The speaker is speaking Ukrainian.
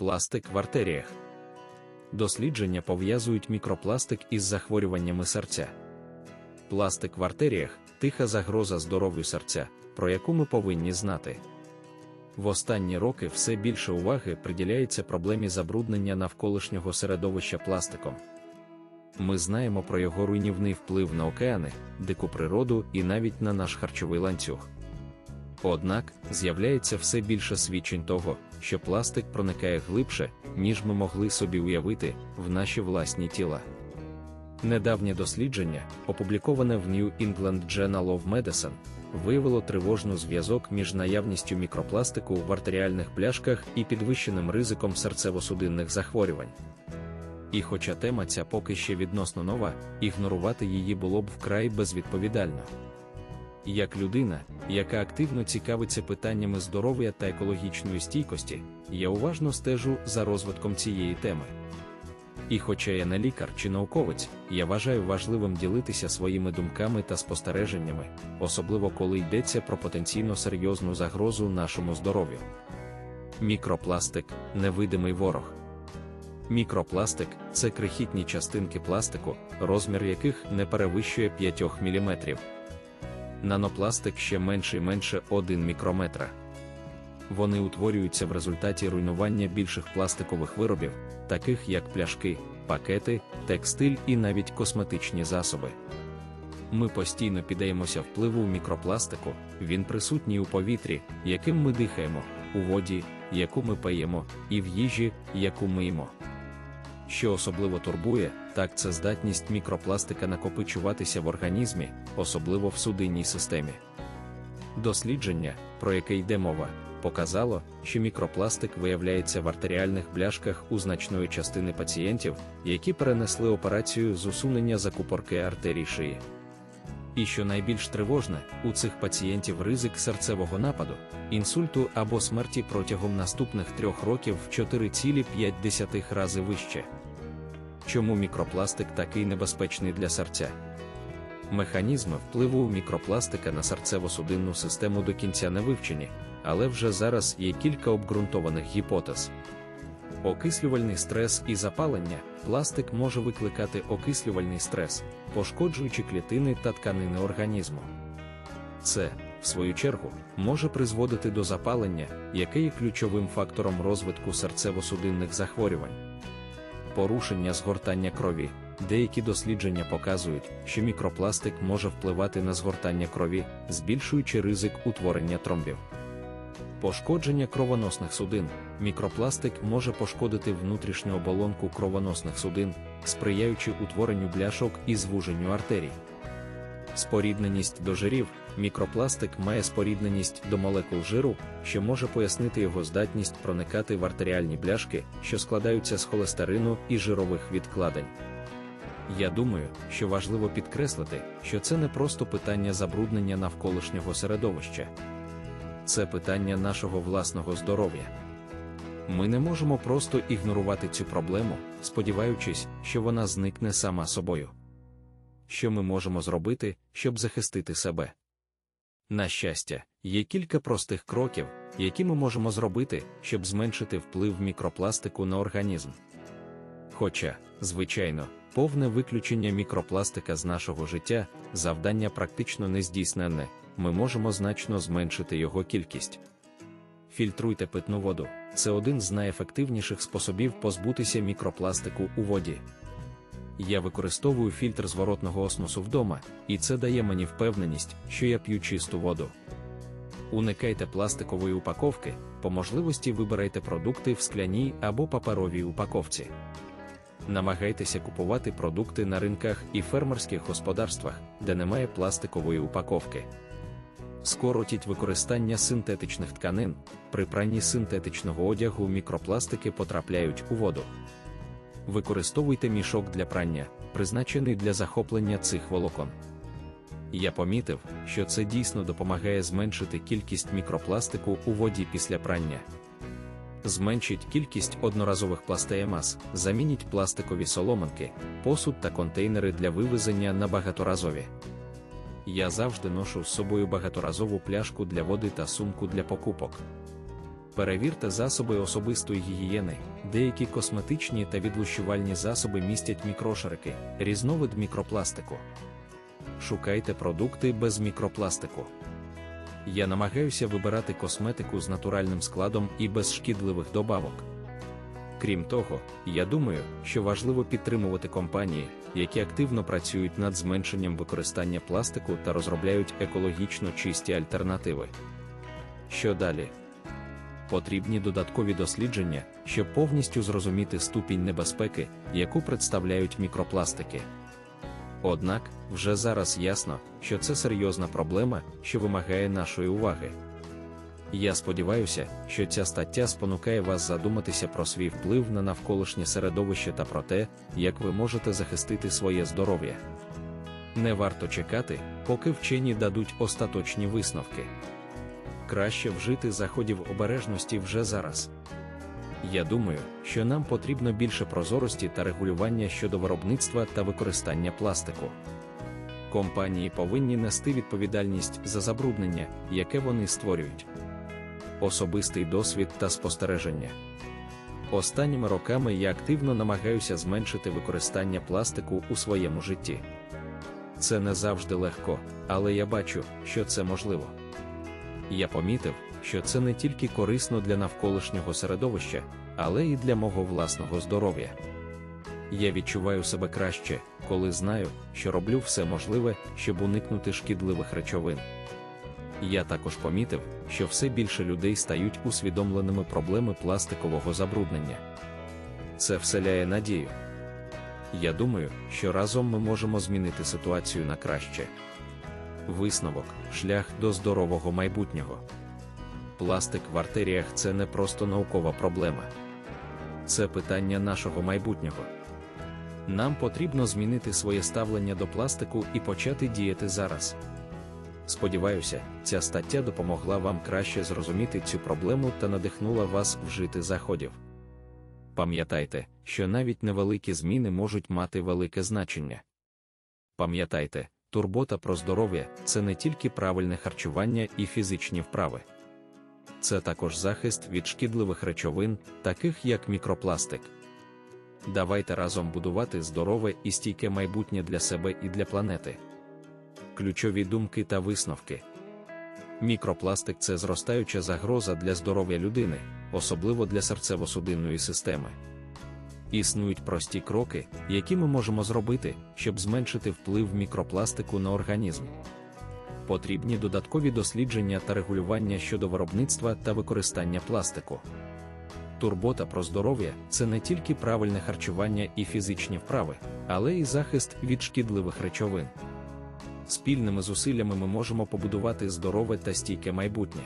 Пластик в артеріях. Дослідження пов'язують мікропластик із захворюваннями серця. Пластик в артеріях тиха загроза здоров'ю серця, про яку ми повинні знати. В останні роки все більше уваги приділяється проблемі забруднення навколишнього середовища пластиком. Ми знаємо про його руйнівний вплив на океани, дику природу і навіть на наш харчовий ланцюг. Однак з'являється все більше свідчень того, що пластик проникає глибше, ніж ми могли собі уявити, в наші власні тіла. Недавнє дослідження, опубліковане в New England Journal of Medicine, виявило тривожний зв'язок між наявністю мікропластику в артеріальних пляшках і підвищеним ризиком серцево-судинних захворювань. І хоча тема ця поки ще відносно нова, ігнорувати її було б вкрай безвідповідально. Як людина, яка активно цікавиться питаннями здоров'я та екологічної стійкості, я уважно стежу за розвитком цієї теми. І хоча я не лікар чи науковець, я вважаю важливим ділитися своїми думками та спостереженнями, особливо коли йдеться про потенційно серйозну загрозу нашому здоров'ю. Мікропластик невидимий ворог. Мікропластик це крихітні частинки пластику, розмір яких не перевищує 5 мм. Нанопластик ще менше і менше 1 мікрометра. Вони утворюються в результаті руйнування більших пластикових виробів, таких як пляшки, пакети, текстиль і навіть косметичні засоби. Ми постійно піддаємося впливу мікропластику, він присутній у повітрі, яким ми дихаємо, у воді, яку ми паємо, і в їжі, яку миємо. Що особливо турбує, так це здатність мікропластика накопичуватися в організмі, особливо в судинній системі. Дослідження, про яке йде мова, показало, що мікропластик виявляється в артеріальних бляшках у значної частини пацієнтів, які перенесли операцію з усунення закупорки артерій шиї. І що найбільш тривожне, у цих пацієнтів ризик серцевого нападу, інсульту або смерті протягом наступних трьох років в 4,5 рази вище. Чому мікропластик такий небезпечний для серця? Механізми впливу мікропластика на серцево-судинну систему до кінця не вивчені, але вже зараз є кілька обґрунтованих гіпотез. Окислювальний стрес і запалення пластик може викликати окислювальний стрес, пошкоджуючи клітини та тканини організму. Це, в свою чергу, може призводити до запалення, яке є ключовим фактором розвитку серцево-судинних захворювань. Порушення згортання крові. Деякі дослідження показують, що мікропластик може впливати на згортання крові, збільшуючи ризик утворення тромбів. Пошкодження кровоносних судин. Мікропластик може пошкодити внутрішню оболонку кровоносних судин, сприяючи утворенню бляшок і звуженню артерій. Спорідненість до жирів. Мікропластик має спорідненість до молекул жиру, що може пояснити його здатність проникати в артеріальні бляшки, що складаються з холестерину і жирових відкладень. Я думаю, що важливо підкреслити, що це не просто питання забруднення навколишнього середовища це питання нашого власного здоров'я. Ми не можемо просто ігнорувати цю проблему, сподіваючись, що вона зникне сама собою. Що ми можемо зробити, щоб захистити себе? На щастя, є кілька простих кроків, які ми можемо зробити, щоб зменшити вплив мікропластику на організм. Хоча, звичайно, повне виключення мікропластика з нашого життя завдання практично не здійсненне, ми можемо значно зменшити його кількість. Фільтруйте питну воду це один з найефективніших способів позбутися мікропластику у воді. Я використовую фільтр зворотного осмосу вдома, і це дає мені впевненість, що я п'ю чисту воду. Уникайте пластикової упаковки, по можливості вибирайте продукти в скляній або паперовій упаковці. Намагайтеся купувати продукти на ринках і фермерських господарствах, де немає пластикової упаковки. Скоротіть використання синтетичних тканин, при пранні синтетичного одягу мікропластики потрапляють у воду. Використовуйте мішок для прання, призначений для захоплення цих волокон. Я помітив, що це дійсно допомагає зменшити кількість мікропластику у воді після прання. Зменшіть кількість одноразових пластеємас, замініть пластикові соломинки, посуд та контейнери для вивезення на багаторазові. Я завжди ношу з собою багаторазову пляшку для води та сумку для покупок. Перевірте засоби особистої гігієни, деякі косметичні та відлущувальні засоби містять мікрошарики, різновид мікропластику. Шукайте продукти без мікропластику. Я намагаюся вибирати косметику з натуральним складом і без шкідливих добавок. Крім того, я думаю, що важливо підтримувати компанії, які активно працюють над зменшенням використання пластику та розробляють екологічно чисті альтернативи. Що далі? Потрібні додаткові дослідження, щоб повністю зрозуміти ступінь небезпеки, яку представляють мікропластики. Однак, вже зараз ясно, що це серйозна проблема, що вимагає нашої уваги. Я сподіваюся, що ця стаття спонукає вас задуматися про свій вплив на навколишнє середовище та про те, як ви можете захистити своє здоров'я. Не варто чекати, поки вчені дадуть остаточні висновки. Краще вжити заходів обережності вже зараз. Я думаю, що нам потрібно більше прозорості та регулювання щодо виробництва та використання пластику. Компанії повинні нести відповідальність за забруднення, яке вони створюють. Особистий досвід та спостереження. Останніми роками я активно намагаюся зменшити використання пластику у своєму житті. Це не завжди легко, але я бачу, що це можливо. Я помітив, що це не тільки корисно для навколишнього середовища, але і для мого власного здоров'я. Я відчуваю себе краще, коли знаю, що роблю все можливе, щоб уникнути шкідливих речовин. Я також помітив, що все більше людей стають усвідомленими проблеми пластикового забруднення. Це вселяє надію. Я думаю, що разом ми можемо змінити ситуацію на краще. Висновок шлях до здорового майбутнього. Пластик в артеріях це не просто наукова проблема, це питання нашого майбутнього. Нам потрібно змінити своє ставлення до пластику і почати діяти зараз. Сподіваюся, ця стаття допомогла вам краще зрозуміти цю проблему та надихнула вас вжити заходів. Пам'ятайте, що навіть невеликі зміни можуть мати велике значення. Пам'ятайте, турбота про здоров'я це не тільки правильне харчування і фізичні вправи. Це також захист від шкідливих речовин, таких як мікропластик. Давайте разом будувати здорове і стійке майбутнє для себе і для планети. Ключові думки та висновки. Мікропластик це зростаюча загроза для здоров'я людини, особливо для серцево-судинної системи. Існують прості кроки, які ми можемо зробити, щоб зменшити вплив мікропластику на організм. Потрібні додаткові дослідження та регулювання щодо виробництва та використання пластику. Турбота про здоров'я це не тільки правильне харчування і фізичні вправи, але й захист від шкідливих речовин. Спільними зусиллями ми можемо побудувати здорове та стійке майбутнє.